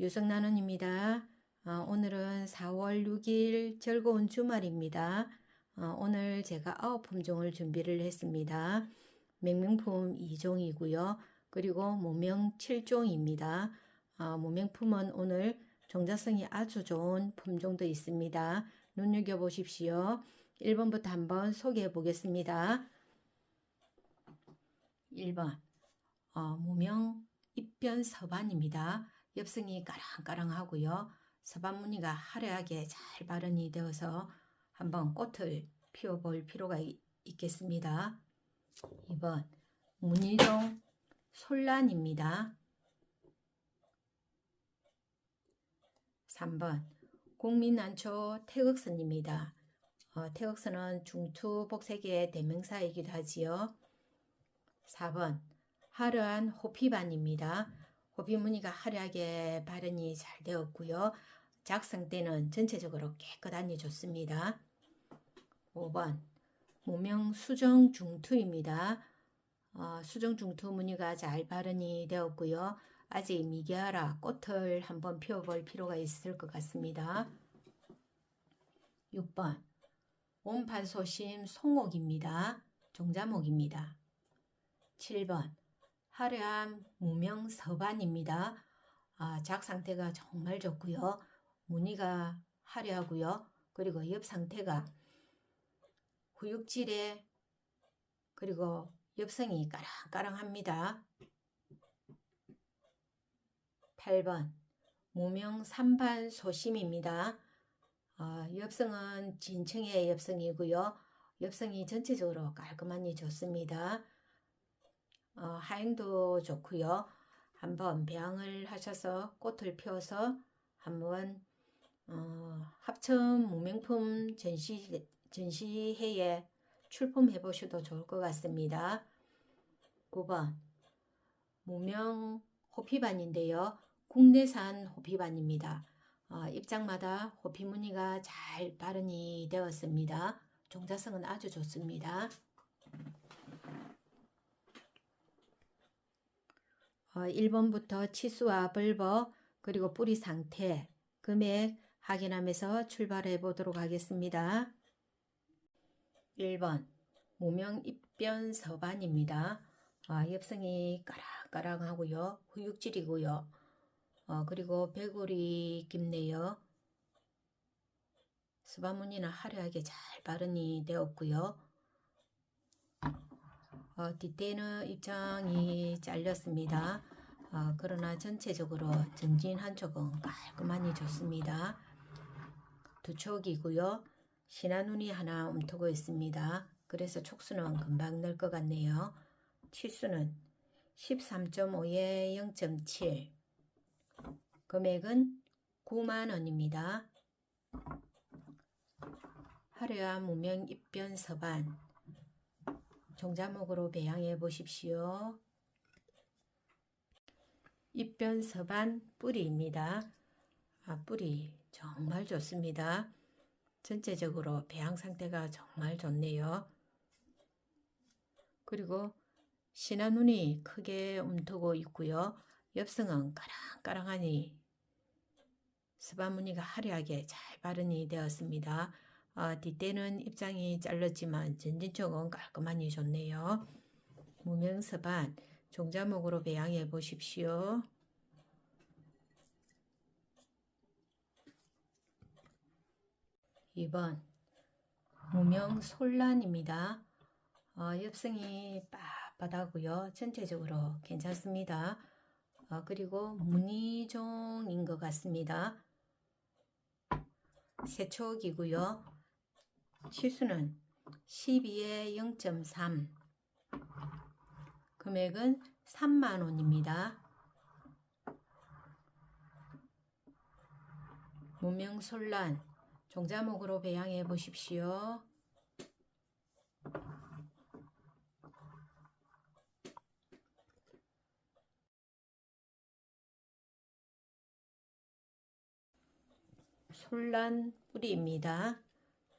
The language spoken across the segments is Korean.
유성나눔입니다. 어, 오늘은 4월 6일 즐거운 주말입니다. 어, 오늘 제가 아홉 품종을 준비를 했습니다. 맹명품 2종이고요. 그리고 모명 7종입니다. 어, 모명품은 오늘 종자성이 아주 좋은 품종도 있습니다. 눈여겨보십시오. 1번부터 한번 소개해 보겠습니다. 1번 어, 무명 입변 서반입니다. 엽성이 까랑까랑하고요. 서반 무늬가 화려하게 잘 발현이 되어서 한번 꽃을 피워볼 필요가 있, 있겠습니다. 2번 무늬종 솔란입니다. 3번 국민난초 태극선입니다. 어, 태극선은 중투 복색의 대명사이기도 하지요. 4번 화려한 호피반입니다. 호피 무늬가 화려하게 발현이 잘 되었고요. 작성 때는 전체적으로 깨끗하니 좋습니다. 5번 무명 수정 중투입니다. 어, 수정 중투 무늬가 잘 발현이 되었고요. 아직 미개하라 꽃을 한번 피워볼 필요가 있을 것 같습니다. 6번 온판 소심 송옥입니다. 종자목입니다. 7번 화려한 무명 서반입니다. 아, 작 상태가 정말 좋고요. 무늬가 화려하고요. 그리고 옆 상태가 후육질에 그리고 엽성이 까랑까랑합니다. 8번 무명 삼반 소심입니다. 어, 엽성은 진층의 엽성이고요. 엽성이 전체적으로 깔끔하니 좋습니다. 어, 하행도 좋고요. 한번 배양을 하셔서 꽃을 피워서 한번 어, 합천 무명품 전시 전시회에 출품해 보셔도 좋을 것 같습니다. 9번 무명 호피반인데요. 국내산 호피반입니다. 어, 입장마다 호피 무늬가 잘 발현이 되었습니다. 종자성은 아주 좋습니다. 어, 1번부터 치수와 벌버 그리고 뿌리 상태, 금액 확인하면서 출발해 보도록 하겠습니다. 1번 무명 입변 서반입니다. 아, 엽성이 까락까락하고요. 후육질이고요. 어, 그리고 배골이 깊네요. 스바무늬는 화려하게 잘 발현이 되었고요. 어, 뒷대는 입장이 잘렸습니다. 어, 그러나 전체적으로 전진 한쪽은 깔끔하니 좋습니다. 두 촉이고요. 신한눈이 하나 움트고 있습니다. 그래서 촉수는 금방 늘 것 같네요. 치수는 13.5에 0.7 금액은 9만원입니다. 화려한 무명 입변 서반 종자목으로 배양해 보십시오. 입변 서반 뿌리입니다. 아, 뿌리 정말 좋습니다. 전체적으로 배양 상태가 정말 좋네요. 그리고 신한눈이 크게 움트고 있고요. 엽성은 까랑까랑하니 스바무늬가 화려하게 잘 발현이 되었습니다. 어, 뒷대는 입장이 잘렸지만 전진 쪽은 깔끔하니 좋네요. 무명서반 종자목으로 배양해 보십시오. 이번 무명 솔란입니다. 어, 엽성이 빳빳하고요. 전체적으로 괜찮습니다. 어, 그리고 무늬종인 것 같습니다. 세촉이고요. 치수는 12에 0.3 금액은 3만원입니다. 무명솔란 종자목으로 배양해 보십시오. 솔란 뿌리입니다.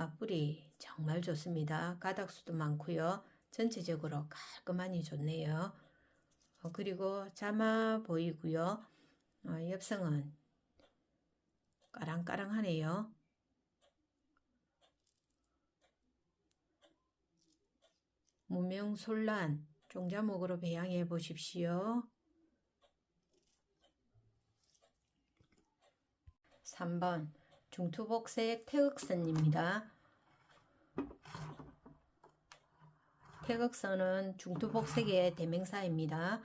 아, 뿌리 정말 좋습니다. 가닥수도 많고요. 전체적으로 깔끔하니 좋네요. 어, 그리고 자마 보이고요. 어, 엽성은 까랑까랑하네요. 무명솔란 종자목으로 배양해 보십시오. 3번 중투복색 태극선입니다. 태극선은 중투복색의 대명사입니다.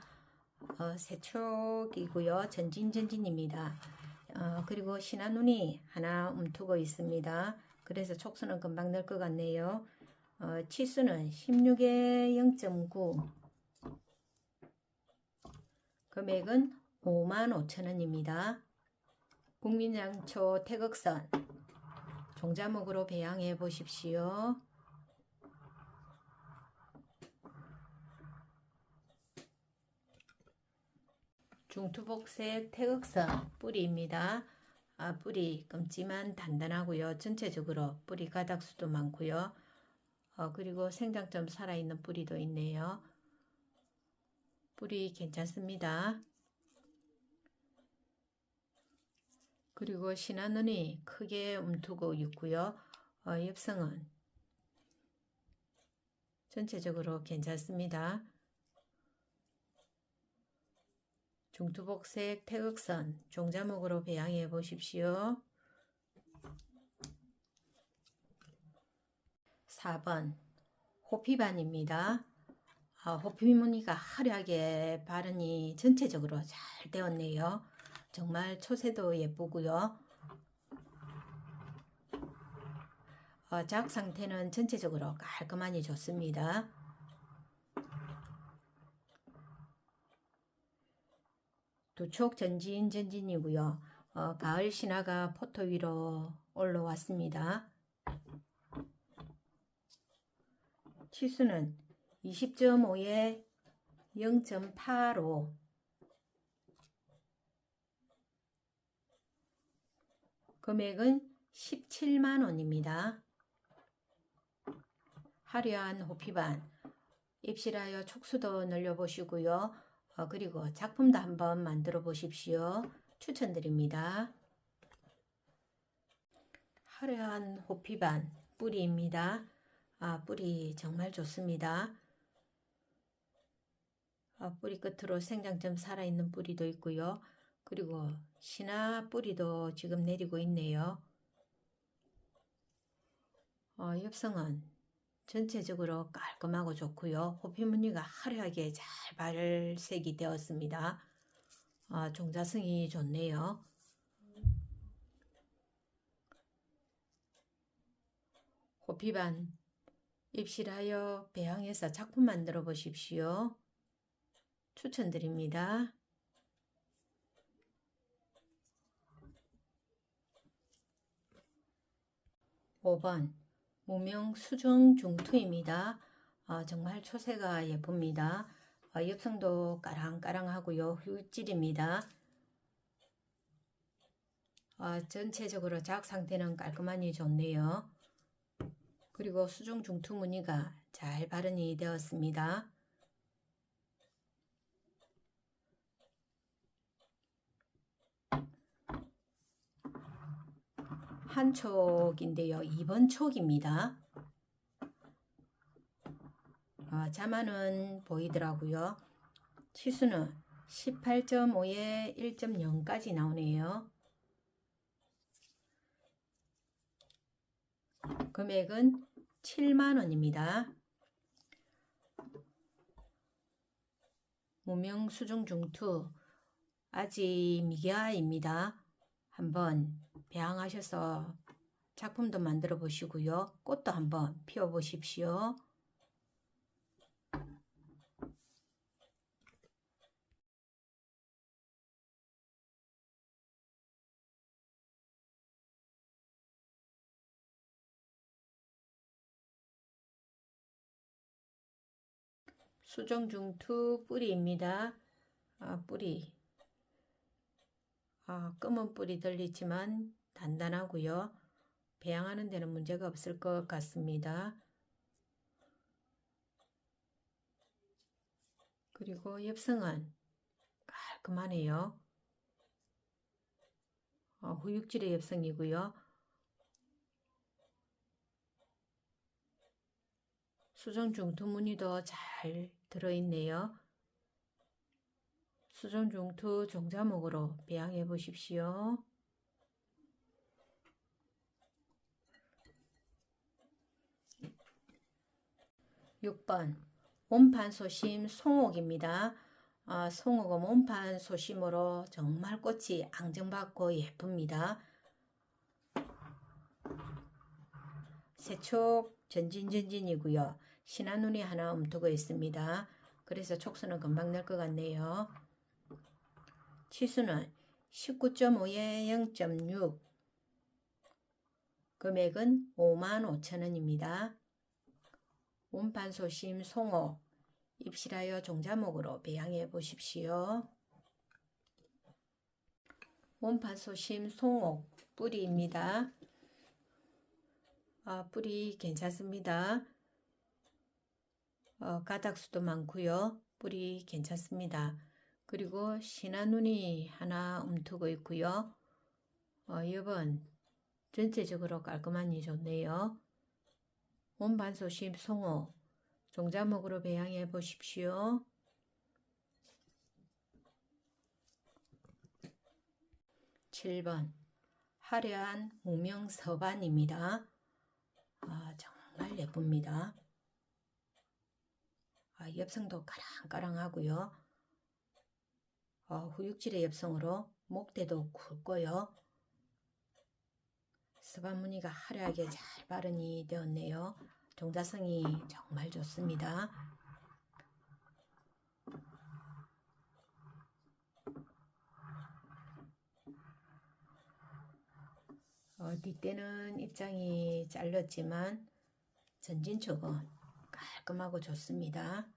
어, 세촉이고요. 전진전진입니다. 어, 그리고 신한눈이 하나 움트고 있습니다. 그래서 촉수는 금방 늘 것 같네요. 어, 치수는 16에 0.9 금액은 5만 5천 원입니다. 국민양초 태극선 종자목으로 배양해 보십시오. 중투복색 태극선 뿌리입니다. 아, 뿌리 검지만 단단하고요. 전체적으로 뿌리 가닥수도 많고요. 어, 그리고 생장점 살아있는 뿌리도 있네요. 뿌리 괜찮습니다. 그리고 신한눈이 크게 움트고 있고요. 어, 엽성은 전체적으로 괜찮습니다. 중투복색 태극선 종자목으로 배양해 보십시오. 4번 호피반입니다. 아, 호피 무늬가 화려하게 발은이 전체적으로 잘 되었네요. 정말 초세도 예쁘고요. 어, 작 상태는 전체적으로 깔끔하니 좋습니다. 두촉 전진 전진이고요. 어, 가을 신화가 포토 위로 올라왔습니다. 치수는 20.5에 0.85 금액은 17만 원입니다. 화려한 호피반 입실하여 촉수도 늘려보시고요. 어, 그리고 작품도 한번 만들어 보십시오. 추천드립니다. 화려한 호피반 뿌리입니다. 아, 뿌리 정말 좋습니다. 아, 뿌리 끝으로 생장점 살아있는 뿌리도 있고요. 그리고 신화 뿌리도 지금 내리고 있네요. 어, 엽성은 전체적으로 깔끔하고 좋고요. 호피 무늬가 화려하게 잘 발색이 되었습니다. 어, 종자성이 좋네요. 호피반 입실하여 배양해서 작품 만들어 보십시오. 추천드립니다. 5번 무명 수중 중투입니다. 어, 정말 초세가 예쁩니다. 어, 엽성도 까랑까랑하고요. 흙질입니다. 어, 전체적으로 작 상태는 깔끔하니 좋네요. 그리고 수중 중투 무늬가 잘 발현이 되었습니다. 한 촉인데요. 2번 촉입니다. 어, 자만은 보이더라고요. 치수는 18.5에 1.0까지 나오네요. 금액은 7만원입니다. 무명 수중 중투 아직 미개아입니다. 한번 배양하셔서 작품도 만들어 보시고요. 꽃도 한번 피워 보십시오. 수정 중투 뿌리입니다. 아, 뿌리. 아, 검은 뿌리 들리지만 단단하고요. 배양하는 데는 문제가 없을 것 같습니다. 그리고 엽성은 깔끔하네요. 어, 후육질의 엽성이고요. 수정 중투 무늬도 잘 들어있네요. 수정 중투 종자목으로 배양해 보십시오. 6번 몸판 소심 송옥입니다. 아, 송옥은 몸판 소심으로 정말 꽃이 앙증받고 예쁩니다. 세촉 전진전진이고요. 신한 눈이 하나 움트고 있습니다. 그래서 촉수는 금방 날 것 같네요. 치수는 19.5에 0.6 금액은 55,000원입니다. 몸판소심 송호 입실하여 종자목으로 배양해 보십시오. 몸판소심 송옥 뿌리입니다. 아, 뿌리 괜찮습니다. 어, 가닥수도 많고요. 뿌리 괜찮습니다. 그리고 신한눈이 하나 움트고 있고요. 어, 이번 전체적으로 깔끔하니 좋네요. 몸반소심 송호 종자목으로 배양해 보십시오. (7번) 화려한 무명 서반입니다. 아, 정말 예쁩니다. 아, 엽성도 까랑까랑하고요. 어, 후육질의 엽성으로 목대도 굵고요. 스반 무늬가 화려하게 잘 발현이 되었네요. 종자성이 정말 좋습니다. 어, 뒷대는 입장이 잘렸지만 전진촉은 깔끔하고 좋습니다.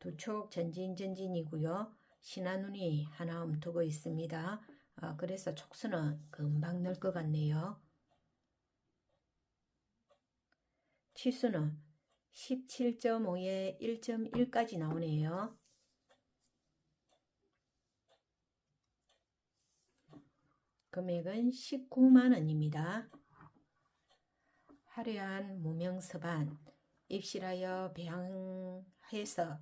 두촉 전진 전진이고요. 신한눈이 하나 움트고 있습니다. 아, 그래서 촉수는 금방 늘 것 같네요. 치수는 17.5에 1.1까지 나오네요. 금액은 19만원입니다. 화려한 무명서반 입실하여 배양해서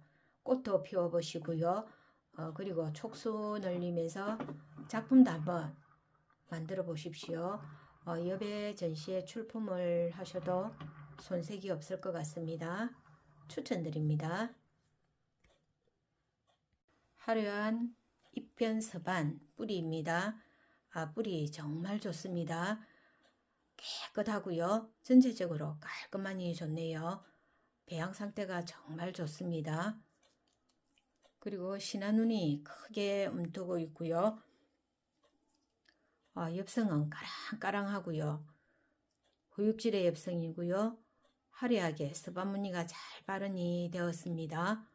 꽃도 피워보시고요. 어, 그리고 촉수 늘리면서 작품도 한번 만들어 보십시오. 어, 여배 전시에 출품을 하셔도 손색이 없을 것 같습니다. 추천드립니다. 화려한 입변서반 뿌리입니다. 아, 뿌리 정말 좋습니다. 깨끗하고요. 전체적으로 깔끔하니 좋네요. 배양 상태가 정말 좋습니다. 그리고 신한눈이 크게 움트고 있고요. 아, 엽성은 까랑까랑하고요. 후육질의 엽성이고요. 화려하게 스바무늬가 잘 발현이 되었습니다.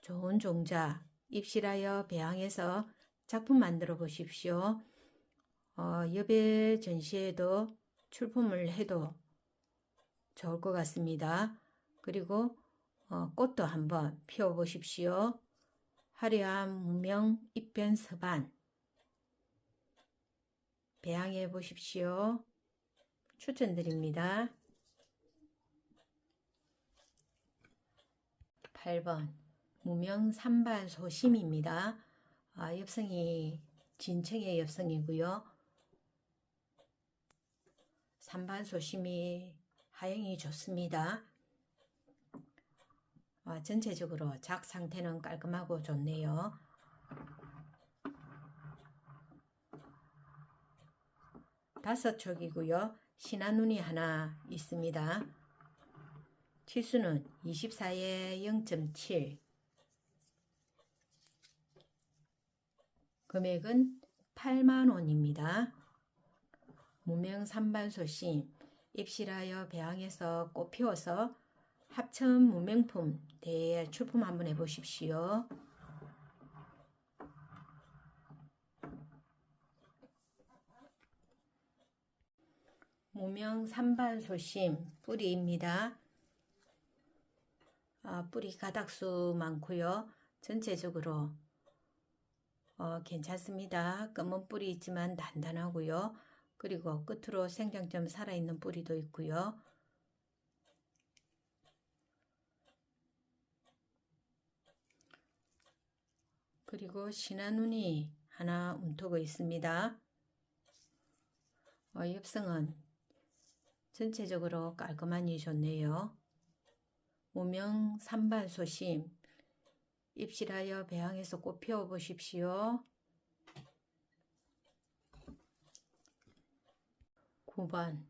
좋은 종자 입실하여 배양해서 작품 만들어 보십시오. 어, 여배 전시에도 출품을 해도 좋을 것 같습니다. 그리고 어, 꽃도 한번 피워 보십시오. 화려한 무명 입변 서반 배양해 보십시오. 추천드립니다. 8번 무명 산반 소심입니다. 아, 엽성이 진청의 엽성이고요. 산반 소심이 하영이 좋습니다. 아, 전체적으로 작 상태는 깔끔하고 좋네요. 다섯 촉이고요. 신한눈이 하나 있습니다. 치수는 24에 0.7 금액은 8만원입니다. 무명 산반소심 입실하여 배양해서 꽃 피워서 합천 무명품 대회 출품 한번 해보십시오. 무명 산반소심 뿌리입니다. 아, 뿌리 가닥수 많고요. 전체적으로 어, 괜찮습니다. 검은 뿌리 있지만 단단하고요. 그리고 끝으로 생장점 살아있는 뿌리도 있고요. 그리고 신한운이 하나 움트고 있습니다. 어, 엽성은 전체적으로 깔끔하니 좋네요. 무명 산반 소심 입실하여 배양해서 꽃 피워 보십시오. 9번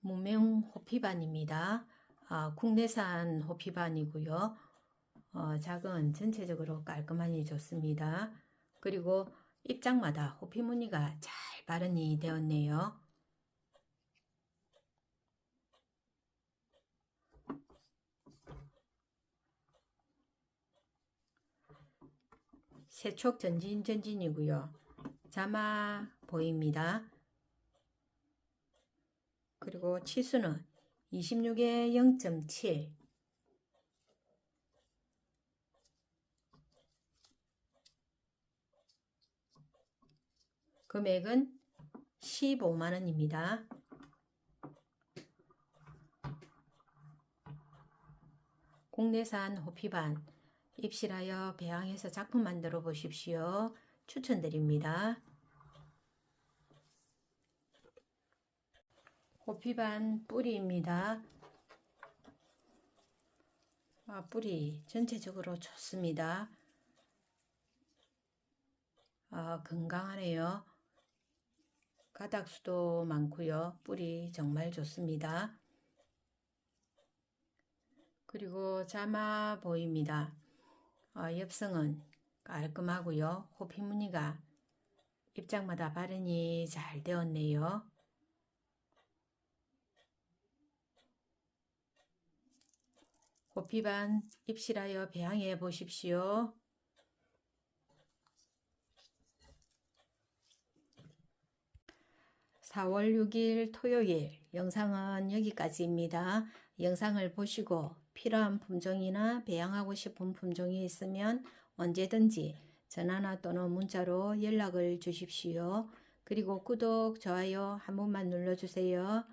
무명 호피반입니다. 아, 국내산 호피반이고요. 어, 작은 전체적으로 깔끔하니 좋습니다. 그리고 입장마다 호피 무늬가 잘 발현이 되었네요. 세촉 전진 전진이고요. 자마 보입니다. 그리고 치수는 26에 0.7 금액은 15만 원입니다. 국내산 호피반 입실하여 배양해서 작품 만들어 보십시오. 추천드립니다. 호피반 뿌리입니다. 아, 뿌리 전체적으로 좋습니다. 아, 건강하네요. 가닥수도 많고요. 뿌리 정말 좋습니다. 그리고 자마 보입니다. 어, 엽성은 깔끔하고요. 호피 무늬가 입장마다 발현이 잘 되었네요. 호피반 입실하여 배양해 보십시오. 4월 6일 토요일 영상은 여기까지입니다. 영상을 보시고 필요한 품종이나 배양하고 싶은 품종이 있으면 언제든지 전화나 또는 문자로 연락을 주십시오. 그리고 구독, 좋아요 한 번만 눌러주세요.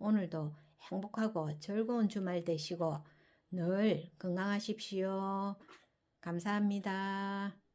오늘도 행복하고 즐거운 주말 되시고 늘 건강하십시오. 감사합니다.